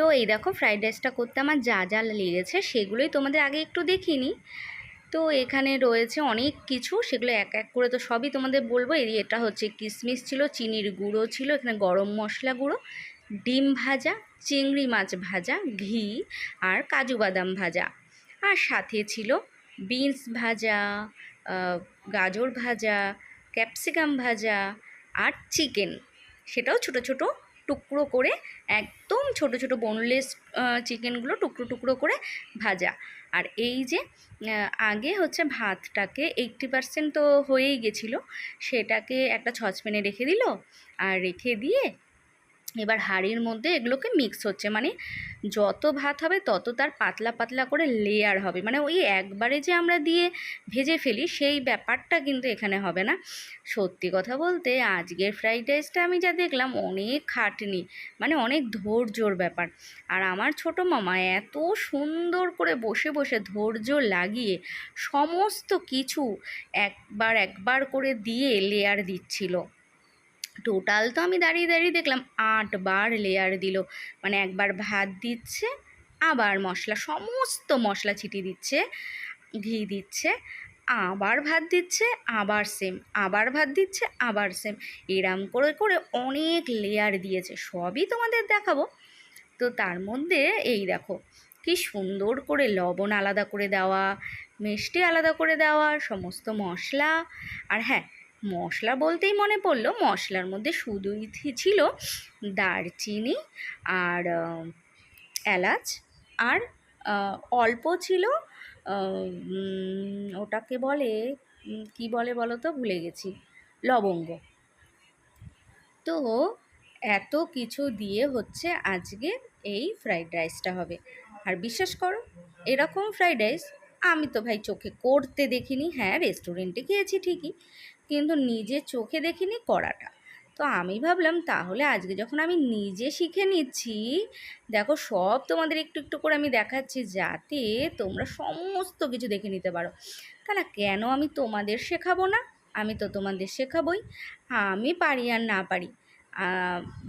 তো এই দেখো ফ্রাইড রাইসটা করতে আমার যা যা লেগেছে সেগুলোই তোমাদের আগে একটু দেখিনি তো এখানে রয়েছে অনেক কিছু, সেগুলো এক এক করে তো সবই তোমাদের বলব। এই এটা হচ্ছে কিশমিশ ছিল, চিনির গুঁড়ো ছিল, এখানে গরম মশলা গুঁড়ো, ডিম ভাজা, চিংড়ি মাছ ভাজা, ঘি আর কাজু বাদাম ভাজা। আর সাথে ছিল বিনস ভাজা গাজর ভাজা, ক্যাপসিকাম ভাজা আর চিকেন। সেটাও ছোট ছোট টুকরো করে একদম ছোট ছোট বোনলেস চিকেনগুলো টুকরো টুকরো করে ভাজা। আর এই যে আগে হচ্ছে ভাতটাকে এইটটি পার্সেন্ট তো হয়েই গেছিল, সেটাকে একটা ছচপেনে রেখে দিল, আর রেখে দিয়ে এবার হাঁড়ির মধ্যে এগুলোকে মিক্স হচ্ছে। মানে যত ভাত হবে তত তার পাতলা পাতলা করে লেয়ার হবে। মানে ওই একবারে যে আমরা দিয়ে ভেজে ফেলি সেই ব্যাপারটা কিন্তু এখানে হবে না। সত্যি কথা বলতে আজকের ফ্রাইড রাইসটা আমি যা দেখলাম অনেক খাটনি মানে অনেক ধৈর্যর ব্যাপার। আর আমার ছোট মামা এত সুন্দর করে বসে বসে ধৈর্য লাগিয়ে সমস্ত কিছু একবার একবার করে দিয়ে লেয়ার দিচ্ছিল। টোটাল তো আমি দাঁড়িয়ে দাঁড়িয়ে দেখলাম আটবার লেয়ার দিল। মানে একবার ভাত দিচ্ছে, আবার মশলা, সমস্ত মশলা ছিটিয়ে দিচ্ছে, ঘি দিচ্ছে, আবার ভাত দিচ্ছে, আবার সেম আবার ভাত দিচ্ছে, আবার সেম এরম করে করে অনেক লেয়ার দিয়েছে, সবই তোমাদের দেখাবো। তো তার মধ্যে এই দেখো, কি সুন্দর করে লবণ আলাদা করে দেওয়া, মিষ্টি আলাদা করে দেওয়া, সমস্ত মশলা। আর হ্যাঁ মশলা বলতেই মনে পড়ল, মশলার মধ্যে শুধুই ছিল, দারচিনি আর এলাচ আর অল্প ছিল ওটাকে বলে কি বলে বলো তো, ভুলে গেছি, লবঙ্গ। তো এত কিছু দিয়ে হচ্ছে আজকে এই ফ্রাইড রাইসটা হবে। আর বিশ্বাস করো, এরকম ফ্রাইড রাইস আমি তো ভাই চোখে করতে দেখিনি হ্যাঁ রেস্টুরেন্টে খেয়েছি ঠিকই কিন্তু নিজে চোখে দেখিনি করাটা। তো আমি ভাবলাম, তাহলে আজকে যখন আমি নিজে শিখে নিচ্ছি, দেখো সব তোমাদের একটু একটু করে আমি দেখাচ্ছি, যাতে তোমরা সমস্ত কিছু দেখে নিতে পারো। তাহলে কেন আমি তোমাদের শেখাবো না? আমি তো তোমাদের শেখাবই। আমি পারি আর না পারি।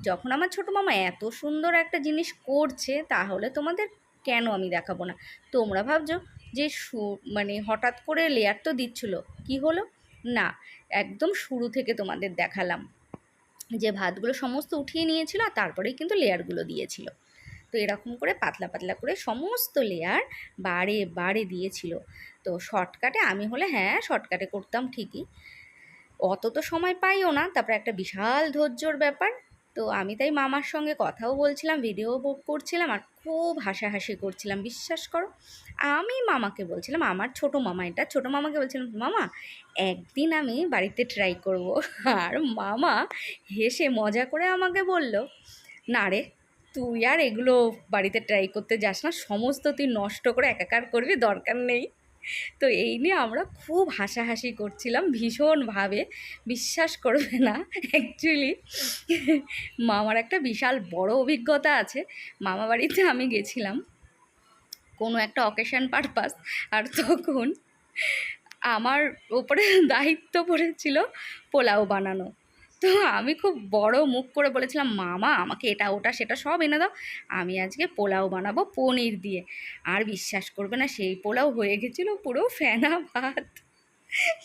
যখন আমার ছোটো মামা এত সুন্দর একটা জিনিস করছে, তাহলে তোমাদের কেন আমি দেখাবো না? তোমরা ভাবছ যে মানে হঠাৎ করে লেয়ার তো দিচ্ছিল। কি হলো? না, একদম শুরু থেকে তোমাদের দেখালাম। যে ভাতগুলো সমস্ত উঠিয়ে নিয়েছিল আর তারপরেই কিন্তু লেয়ারগুলো দিয়েছিল। তো এরকম করে পাতলা পাতলা করে সমস্ত লেয়ার বারে বারে দিয়েছিল। তো শর্টকাটে আমি হলে হ্যাঁ শর্টকাটে করতাম ঠিকই। অত তো সময় পাইও না, তারপরে একটা বিশাল ধৈর্যর ব্যাপার। তো আমি তাই মামার সঙ্গে কথাও বলছিলাম ভিডিও করছিলাম আর খুব হাসাহাসি করছিলাম, বিশ্বাস করো। আমি মামাকে বলছিলাম, আমার ছোট মামা এটা, ছোট মামাকে বলছিলাম, মামা, একদিন আমি বাড়িতে ট্রাই করব। আর মামা হেসে মজা করে আমাকে বলল, না রে, তুই আর এগুলো বাড়িতে ট্রাই করতে যাস না, সমস্ত তুই নষ্ট করে একাকার করবি, দরকার নেই। তো এই নিয়ে আমরা খুব হাসাহাসি করছিলাম ভীষণভাবে। বিশ্বাস করবে না অ্যাকচুয়ালি মামার একটা বিশাল বড় অভিজ্ঞতা আছে। মামা বাড়িতে আমি গেছিলাম কোনো একটা অকেশন পারপাস আর তখন আমার ওপরে দায়িত্ব পড়েছিল পোলাও বানানো। তো আমি খুব বড় মুখ করে বলেছিলাম, মামা, আমাকে এটা, ওটা, সেটা সব এনে দাও। আমি আজকে পোলাও বানাবো পনির দিয়ে। আর বিশ্বাস করবে না, সেই পোলাও হয়ে গেছিল পুরো ফেনা ভাত।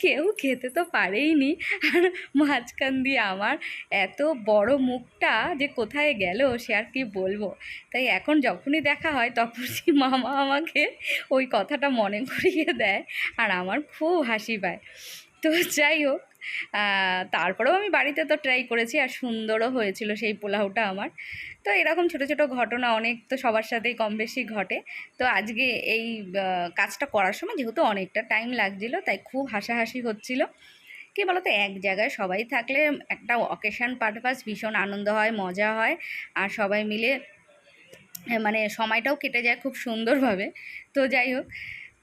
কেউ খেতে তো পারেইনি। আর মাঝখান দিয়ে আমার এত বড় মুখটা যে কোথায় গেল, সে আর কি বলব? তাই এখন যখনই দেখা হয় তখনই মামা আমাকে ওই কথাটা মনে করিয়ে দেয়, আর আমার খুব হাসি পায়। তো যাই হোক তারপরেও আমি বাড়িতে তো ট্রাই করেছি আর সুন্দরও হয়েছিল সেই পোলাওটা আমার। তো এরকম ছোট ছোট ঘটনা অনেক তো সবার সাথেই কম বেশি ঘটে। তো আজকে এই কাজটা করার সময় যেহেতু অনেকটা টাইম লাগছিল, তাই খুব হাসাহাসি হচ্ছিল। কি বলতো, এক জায়গায় সবাই থাকলে একটা অকেশন পারপাস ভীষণ আনন্দ হয়, মজা হয়। আর সবাই মিলে মানে সময়টাও কেটে যায় খুব সুন্দরভাবে। তো যাই হোক,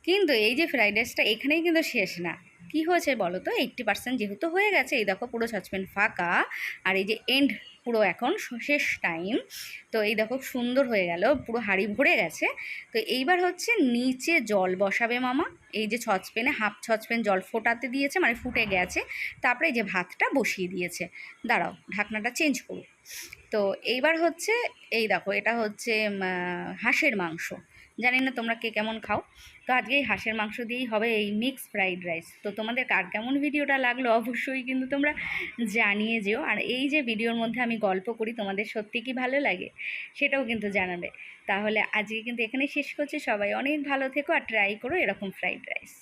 কিন্তু এই যে ফ্রাইড রাইসটা এখানেই কিন্তু শেষ না। কি হয়েছে বলো তো? এইট্টি পার্সেন্ট যেহেতু হয়ে গেছে, এই দেখো পুরো সসপ্যান ফাঁকা। আর এই যে এন্ড পুরো এখন শেষ টাইম তো এই দেখো সুন্দর হয়ে গেল, পুরো হাঁড়ি ভরে গেছে। তো এইবার হচ্ছে নিচে জল বসাবে মামা। এই যে ছচপেনে হাফ সসপ্যান জল ফোটাতে দিয়েছে মানে ফুটে গেছে। তারপরে এই যে ভাতটা বসিয়ে দিয়েছে। দাঁড়াও, ঢাকনাটা চেঞ্জ করুক তো এইবার হচ্ছে, এই দেখো, এটা হচ্ছে হাঁসের মাংস। জানি না তোমরা কে কেমন খাও। তো আজকে এই হাঁসের মাংস দিয়েই হবে এই মিক্স ফ্রাইড রাইস তো তোমাদের কার কেমন ভিডিওটা লাগল অবশ্যই কিন্তু তোমরা জানিয়ে যেও। আর এই যে ভিডিওর মধ্যে আমি গল্প করি, তোমাদের সত্যি কি ভালো লাগে সেটাও কিন্তু জানাবে। তাহলে আজকে কিন্তু এখানে শেষ করছি। সবাই অনেক ভালো থেকো আর ট্রাই করো এরকম ফ্রাইড রাইস